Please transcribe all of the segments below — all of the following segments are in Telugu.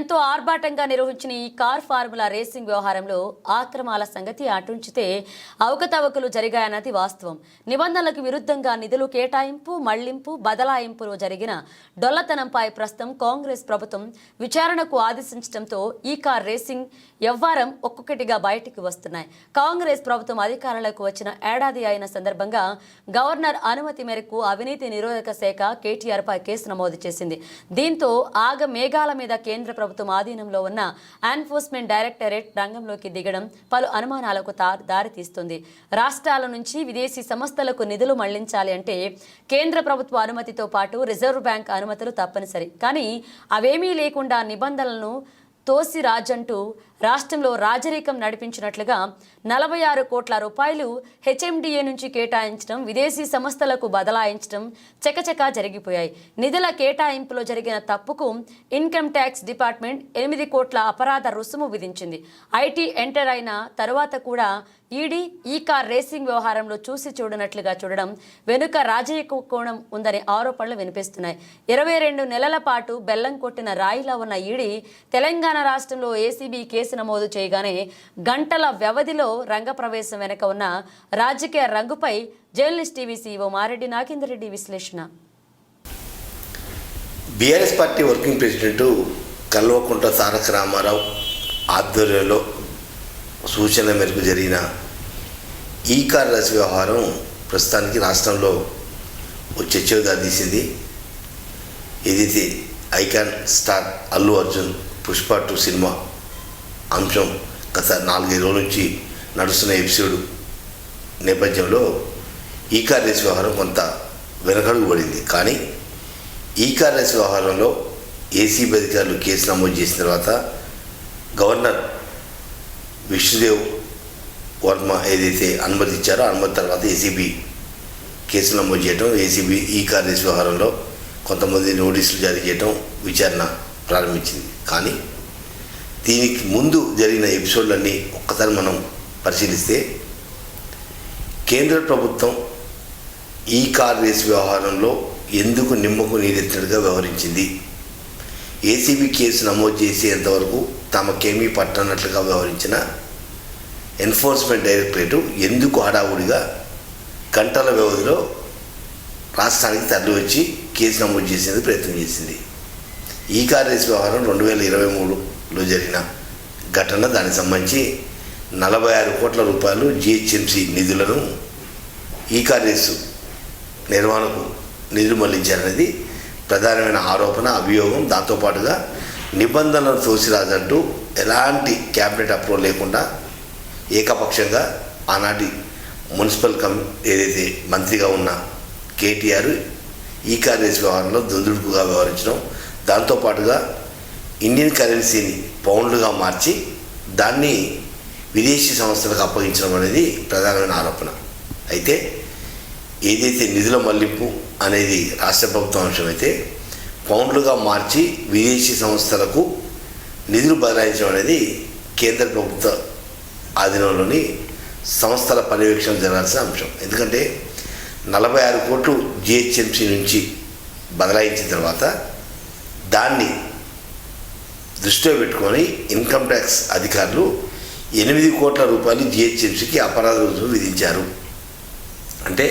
ఎంతో ఆర్భాటంగా నిర్వహించిన ఈ కార్ ఫార్ములా రేసింగ్ వ్యవహారంలో ఆక్రమాల సంగతి అటుంచితే అవకతవకలు జరిగాయన్నది వాస్తవం. నిబంధనలకు విరుద్ధంగా నిధులు కేటాయింపు మళ్ళింపు బదలాయింపులో జరిగిన డొల్లతనంపై ప్రస్తుతం కాంగ్రెస్ ప్రభుత్వం విచారణకు ఆదేశించడంతో ఈ కార్ రేసింగ్ వ్యవహారం ఒక్కొక్కటిగా బయటికి వస్తున్నాయి. కాంగ్రెస్ ప్రభుత్వం అధికారంలోకి వచ్చిన ఏడాది అయిన సందర్భంగా గవర్నర్ అనుమతి మేరకు అవినీతి నిరోధక శాఖ కేటీఆర్ పై కేసు నమోదు చేసింది. దీంతో ఆగ మేఘాల మీద కేంద్ర ప్రభుత్వం ఆధీనంలో ఉన్న ఎన్ఫోర్స్మెంట్ డైరెక్టరేట్ రంగంలోకి దిగడం పలు అనుమానాలకు దారితీస్తుంది. రాష్ట్రాల నుంచి విదేశీ సంస్థలకు నిధులు మళ్ళించాలి అంటే కేంద్ర ప్రభుత్వ అనుమతితో పాటు రిజర్వ్ బ్యాంక్ అనుమతులు తప్పనిసరి. కానీ అవేమీ లేకుండా నిబంధనలను తోసి రాజంటూ రాష్ట్రంలో రాజరికం నడిపించినట్లుగా నలభై ఆరు కోట్ల రూపాయలు హెచ్ఎండిఏ నుంచి కేటాయించడం విదేశీ సంస్థలకు బదలాయించడం చకచకా జరిగిపోయాయి. నిధుల కేటాయింపులో జరిగిన తప్పుకు ఇన్కమ్ ట్యాక్స్ డిపార్ట్మెంట్ ఎనిమిది కోట్ల అపరాధ రుసుము విధించింది. ఐటీ ఎంటర్ అయిన తరువాత కూడా ఈడీ ఈ కార్ రేసింగ్ వ్యవహారంలో చూసి చూడనట్లుగా చూడడం వెనుక రాజకీయ కోణం ఉందనే ఆరోపణలు వినిపిస్తున్నాయి. ఇరవై రెండు నెలల పాటు బెల్లం కొట్టిన రాయిలా ఉన్న ఈడీ తెలంగాణ రాష్ట్రంలో ఏసీబీ కేసు నమోదు చేయగానే గంటల వ్యవధిలో రంగప్రవేశం వెనుక ఉన్న రాజకీయ రంగుపై journalist TV CO Mareddy Nagender Reddy విశ్లేషణ. BRS party working president Kalvakuntla Taraka Rama Rao ఆధ్వర్యంలో సూచన మేరకు జరిగిన ఈ కార్ రసి వ్యవహారం ప్రస్తుతానికి రాష్ట్రంలో చర్చగా తీసింది. ఏదైతే icon star Allu Arjun Pushpa two cinema అంశం గత నాలుగైదు రోజుల నుంచి నడుస్తున్న ఎపిసోడ్ నేపథ్యంలో ఈ కార్యస్ వ్యవహారం కొంత వెనకడుగు పడింది కానీ ఈ కార్యస్ వ్యవహారంలో ఏసీబీ అధికారులు కేసు నమోదు చేసిన తర్వాత గవర్నర్ విష్ణుదేవ్ వర్మ ఏదైతే అనుమతి ఇచ్చారో అనుమతి తర్వాత ఏసీబీ కేసు నమోదు చేయటం ఏసీబీ ఈ కార్యస్ వ్యవహారంలో కొంతమంది నోటీసులు జారీ చేయటం విచారణ ప్రారంభించింది. కానీ దీనికి ముందు జరిగిన ఎపిసోడ్లన్నీ ఒక్కసారి మనం పరిశీలిస్తే కేంద్ర ప్రభుత్వం ఈ కార్ రేస్ వ్యవహారంలో ఎందుకు నిమ్మకు నీరెత్తినట్టుగా వ్యవహరించింది? ఏసీబీ కేసు నమోదు చేసేంతవరకు తమకేమీ పట్టనట్లుగా వ్యవహరించిన ఎన్ఫోర్స్మెంట్ డైరెక్టరేటు ఎందుకు హడావుడిగా గంటల వ్యవధిలో రాష్ట్రానికి తరలి వచ్చి కేసు నమోదు చేసేందుకు ప్రయత్నం చేసింది. ఈ కార్ రేస్ వ్యవహారం రెండు వేల ఇరవై మూడు లో జరిగిన ఘటన దానికి సంబంధించి నలభై ఆరు కోట్ల రూపాయలు జిహెచ్ఎంసి నిధులను ఈ కార్యస్సు నిర్వహణకు నిధులు మళ్ళించారనేది ప్రధానమైన ఆరోపణ అభియోగం. దాంతోపాటుగా నిబంధనలు తోసిరాదంటూ ఎలాంటి క్యాబినెట్ అప్రూవల్ లేకుండా ఏకపక్షంగా ఆనాటి మున్సిపల్ కమ్ ఏదైతే మంత్రిగా ఉన్న కేటీఆర్ ఈ కార్యస్ వ్యవహారంలో దుందుడుకుగా వ్యవహరించడం. దాంతోపాటుగా ఇండియన్ కరెన్సీని పౌండ్లుగా మార్చి దాన్ని విదేశీ సంస్థలకు అప్పగించడం అనేది ప్రధానమైన ఆరోపణ. అయితే ఏదైతే నిధుల మళ్ళింపు అనేది రాష్ట్ర ప్రభుత్వం అంశమైతే పౌండ్లుగా మార్చి విదేశీ సంస్థలకు నిధులు బదలాయించడం అనేది కేంద్ర ప్రభుత్వ ఆధీనంలోని సంస్థల పర్యవేక్షణ జరగాల్సిన అంశం. ఎందుకంటే నలభై ఆరు కోట్లు జిహెచ్ఎంసీ నుంచి బదలాయించిన తర్వాత దాన్ని దృష్టిలో పెట్టుకొని ఇన్కమ్ ట్యాక్స్ అధికారులు ఎనిమిది కోట్ల రూపాయలు జిహెచ్ఎంసీకి అపరాధ రుజువు విధించారు. అంటే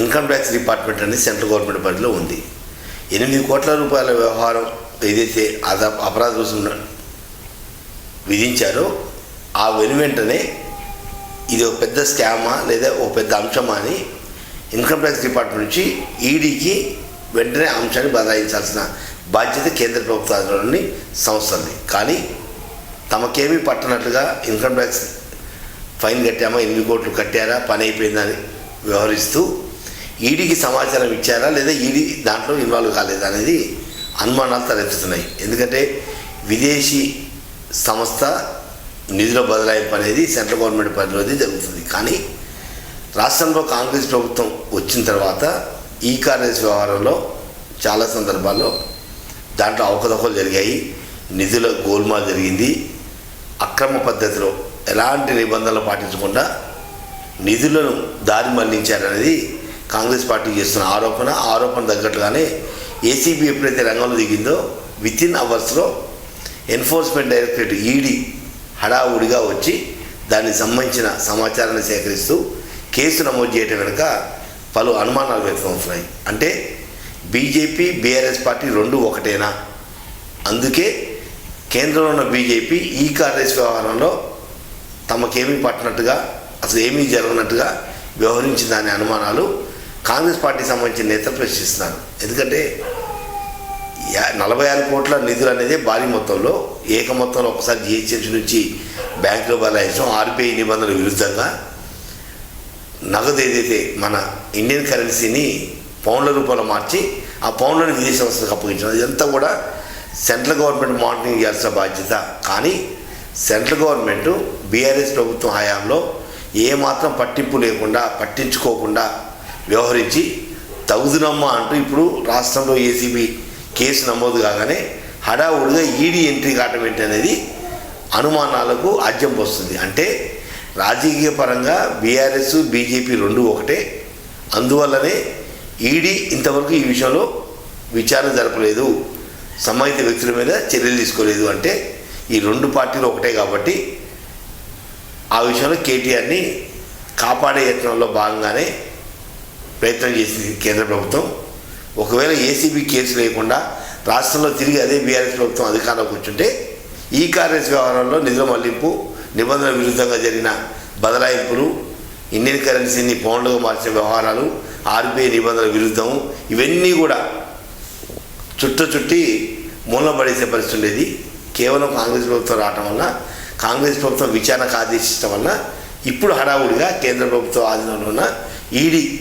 ఇన్కమ్ ట్యాక్స్ డిపార్ట్మెంట్ అనేది సెంట్రల్ గవర్నమెంట్ పరిధిలో ఉంది. ఎనిమిది కోట్ల రూపాయల వ్యవహారం ఏదైతే అద అపరాధ రుజువు విధించారో ఆ వెను వెంటనే ఇది ఒక పెద్ద స్కామా లేదా ఒక పెద్ద అంశమా అని ఇన్కమ్ ట్యాక్స్ డిపార్ట్మెంట్ నుంచి ఈడీకి వెంటనే అంశాన్ని బదలాయించాల్సిన బాధ్యత కేంద్ర ప్రభుత్వ ఆధ్వర్యంలోని సంస్థలది. కానీ తమకేమీ పట్టనట్లుగా ఇన్కమ్ ట్యాక్స్ ఫైన్ కట్టామా ఎనిమిది కోట్లు కట్టారా పని అయిపోయిందని వ్యవహరిస్తూ ఈడీకి సమాచారం ఇచ్చారా లేదా ఈడీ దాంట్లో ఇన్వాల్వ్ కాలేదా అనేది అనుమానాలు తలెత్తుతున్నాయి. ఎందుకంటే విదేశీ సంస్థ నిధుల బదలాయింపు అనేది సెంట్రల్ గవర్నమెంట్ పరిధిలోది జరుగుతుంది. కానీ రాష్ట్రంలో కాంగ్రెస్ ప్రభుత్వం వచ్చిన తర్వాత ఈ కాంగ్రెస్ వ్యవహారంలో చాలా సందర్భాల్లో దాంట్లో అవకతవకలు జరిగాయి. నిధుల గోల్మా జరిగింది. అక్రమ పద్ధతిలో ఎలాంటి నిబంధనలు పాటించకుండా నిధులను దారి మళ్ళించారనేది కాంగ్రెస్ పార్టీ చేస్తున్న ఆరోపణ. ఆరోపణ తగ్గట్టుగానే ఏసీబీ ఎప్పుడైతే రంగంలో దిగిందో విత్ ఇన్ అవర్స్లో ఎన్ఫోర్స్మెంట్ డైరెక్టరేట్ ఈడీ హడావుడిగా వచ్చి దానికి సంబంధించిన సమాచారాన్ని సేకరిస్తూ కేసు నమోదు చేయటం వెనుక పలు అనుమానాలు వ్యక్తమవుతున్నాయి. అంటే బీజేపీ బీఆర్ఎస్ పార్టీ రెండు ఒకటేనా? అందుకే కేంద్రంలో ఉన్న బీజేపీ ఈ కాంగ్రెస్ వ్యవహారంలో తమకేమీ పట్టినట్టుగా అసలు ఏమీ జరగనట్టుగా వ్యవహరించిందనే అనుమానాలు కాంగ్రెస్ పార్టీకి సంబంధించిన నేతలు ప్రశ్నిస్తున్నారు. ఎందుకంటే నలభై ఆరు కోట్ల నిధులు అనేది భారీ మొత్తంలో ఏక మొత్తంలో ఒకసారి జిహెచ్ఎంసీ నుంచి బ్యాంకులో బలాయించడం ఆర్బీఐ నిబంధనల విరుద్ధంగా నగదు ఏదైతే మన ఇండియన్ కరెన్సీని పౌండ్ల రూపంలో మార్చి ఆ పౌండ్లను విదేశీ సంస్థలకు అప్పగించడం. ఇదంతా కూడా సెంట్రల్ గవర్నమెంట్ మానిటరింగ్ చేయాల్సిన బాధ్యత. కానీ సెంట్రల్ గవర్నమెంట్ బీఆర్ఎస్ ప్రభుత్వం హయాంలో ఏమాత్రం పట్టింపు లేకుండా పట్టించుకోకుండా వ్యవహరించి తగుదునమ్మ అంటూ ఇప్పుడు రాష్ట్రంలో ఏసీబీ కేసు నమోదు కాగానే హడావుడిగా ఈడీ ఎంట్రీ కావటం ఏంటి అనేది అనుమానాలకు ఆజ్యం వస్తుంది అంటే రాజకీయ పరంగా బీఆర్ఎస్ బీజేపీ రెండు ఒకటే. అందువల్లనే ఈడీ ఇంతవరకు ఈ విషయంలో విచారణ జరపలేదు. సంబంధిత వ్యక్తుల మీద చర్యలు తీసుకోలేదు అంటే ఈ రెండు పార్టీలు ఒకటే కాబట్టి ఆ విషయంలో కేటీఆర్ని కాపాడే యత్నంలో భాగంగానే ప్రయత్నం చేసింది కేంద్ర ప్రభుత్వం. ఒకవేళ ఏసీబీ కేసు లేకుండా రాష్ట్రంలో తిరిగి అదే బీఆర్ఎస్ ప్రభుత్వం అధికారంలోకి కూర్చుంటే ఈ కాంగ్రెస్ వ్యవహారంలో నిధుల మళ్ళింపు నిబంధనల విరుద్ధంగా జరిగిన బదలాయింపులు ఇండియన్ కరెన్సీని పౌండ్లుగా మార్చిన వ్యవహారాలు ఆర్బీఐ నిబంధనల విరుద్ధం ఇవన్నీ కూడా చుట్ట చుట్టి మూలం పడేసే పరిస్థితి ఉండేది. కేవలం కాంగ్రెస్ ప్రభుత్వం రావటం వల్ల కాంగ్రెస్ ప్రభుత్వం విచారణకు ఆదేశించడం వల్ల ఇప్పుడు హడావుడిగా కేంద్ర ప్రభుత్వం ఆధీనంలో ఉన్న ఈడీ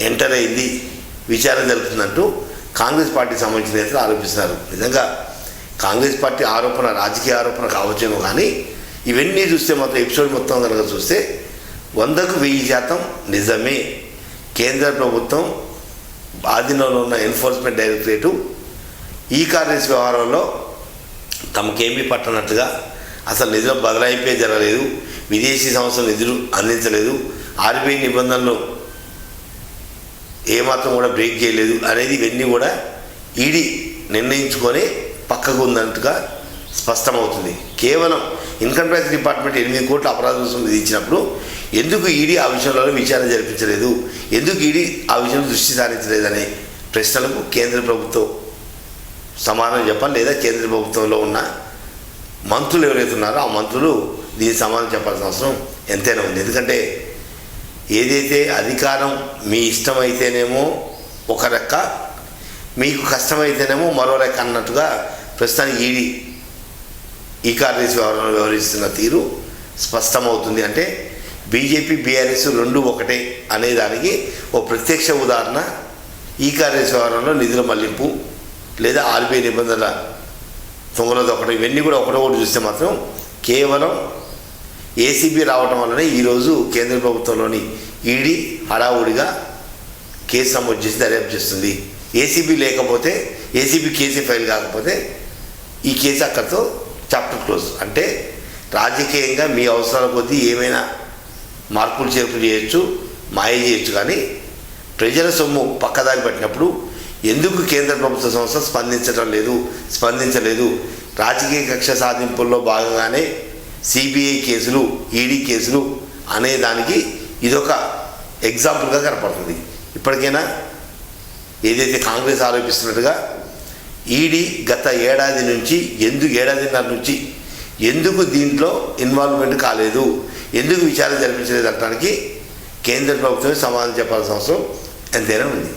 ఎంటర్ అయింది విచారణ జరుగుతుందంటూ కాంగ్రెస్ పార్టీకి సంబంధించిన నేతలు ఆరోపిస్తున్నారు. నిజంగా కాంగ్రెస్ పార్టీ ఆరోపణ రాజకీయ ఆరోపణ కావచ్చేమో కానీ ఇవన్నీ చూస్తే మొత్తం ఎపిసోడ్ మొత్తం కనుక చూస్తే వందకు వెయ్యి శాతం నిజమే. కేంద్ర ప్రభుత్వం ఆధీనంలో ఉన్న ఎన్ఫోర్స్మెంట్ డైరెక్టరేటు ఈ కాంగ్రెస్ వ్యవహారంలో తమకేమీ పట్టనట్టుగా అసలు నిధుల బదలాయింపే జరగలేదు విదేశీ సంస్థలు నిధులు అందించలేదు ఆర్బీఐ నిబంధనలు ఏమాత్రం కూడా బ్రేక్ చేయలేదు అనేది ఇవన్నీ కూడా ఈడీ నిర్ణయించుకొని పక్కకు ఉందన్నట్టుగా స్పష్టమవుతుంది. కేవలం ఇన్కమ్ ట్యాక్స్ డిపార్ట్మెంట్ ఎనిమిది కోట్ల అపరాధ రుసుము విధించినప్పుడు ఎందుకు ఈడీ ఆ విషయంలో విచారణ జరిపించలేదు? ఎందుకు ఈడీ ఆ విషయంలో దృష్టి సారించలేదనే ప్రశ్నలకు కేంద్ర ప్రభుత్వం సమాధానం చెప్పాలి లేదా కేంద్ర ప్రభుత్వంలో ఉన్న మంత్రులు ఎవరైతే ఉన్నారో ఆ మంత్రులు దీనికి సమాధానం చెప్పాల్సిన అవసరం ఎంతైనా ఉంది. ఎందుకంటే ఏదైతే అధికారం మీ ఇష్టమైతేనేమో ఒక రెక్క మీకు కష్టమైతేనేమో మరో రెక్క అన్నట్టుగా ప్రస్తుతానికి ఈడీ ఈ కార్యదర్శి వ్యవహారంలో వ్యవహరిస్తున్న తీరు స్పష్టమవుతుంది. అంటే బీజేపీ బీఆర్ఎస్ రెండు ఒకటే అనేదానికి ఓ ప్రత్యక్ష ఉదాహరణ ఈ కాంగ్రెస్ నిధుల మళ్ళింపు లేదా ఆర్బీఐ నిబంధనల తొంగలో ఒకటి ఇవన్నీ కూడా ఒకటో ఒకటి చూస్తే మాత్రం కేవలం ఏసీబీ రావటం వల్లనే ఈరోజు కేంద్ర ప్రభుత్వంలోని ఈడీ హడావుడిగా కేసు నమోదు చేసి దర్యాప్తు చేస్తుంది. ఏసీబీ లేకపోతే ఏసీబీ కేసీ ఫైల్ కాకపోతే ఈ కేసు అక్కడితో చాప్టర్ క్లోజ్. అంటే రాజకీయంగా మీ అవసరాల కొద్దీ ఏమైనా మార్పులు చేర్పులు చేయొచ్చు మాయ చేయొచ్చు. కానీ ప్రజల సొమ్ము పక్కదారి పెట్టినప్పుడు ఎందుకు కేంద్ర ప్రభుత్వ సంస్థ స్పందించడం లేదు స్పందించలేదు? రాజకీయ కక్ష సాధింపుల్లో భాగంగానే సిబిఐ కేసులు ఈడీ కేసులు అనేదానికి ఇదొక ఎగ్జాంపుల్గా కనపడుతుంది. ఇప్పటికైనా ఏదైతే కాంగ్రెస్ ఆరోపిస్తున్నట్టుగా ఈడీ గత ఏడాది నుంచి ఎందుకు ఏడాదిన్నర నుంచి ఎందుకు దీంట్లో ఇన్వాల్వ్మెంట్ కాలేదు? ఎందుకు విచారణ జరిపించలేదు అనడానికి కేంద్ర ప్రభుత్వమే సమాధానం చెప్పాల్సిన అవసరం ఎంతైనా ఉంది.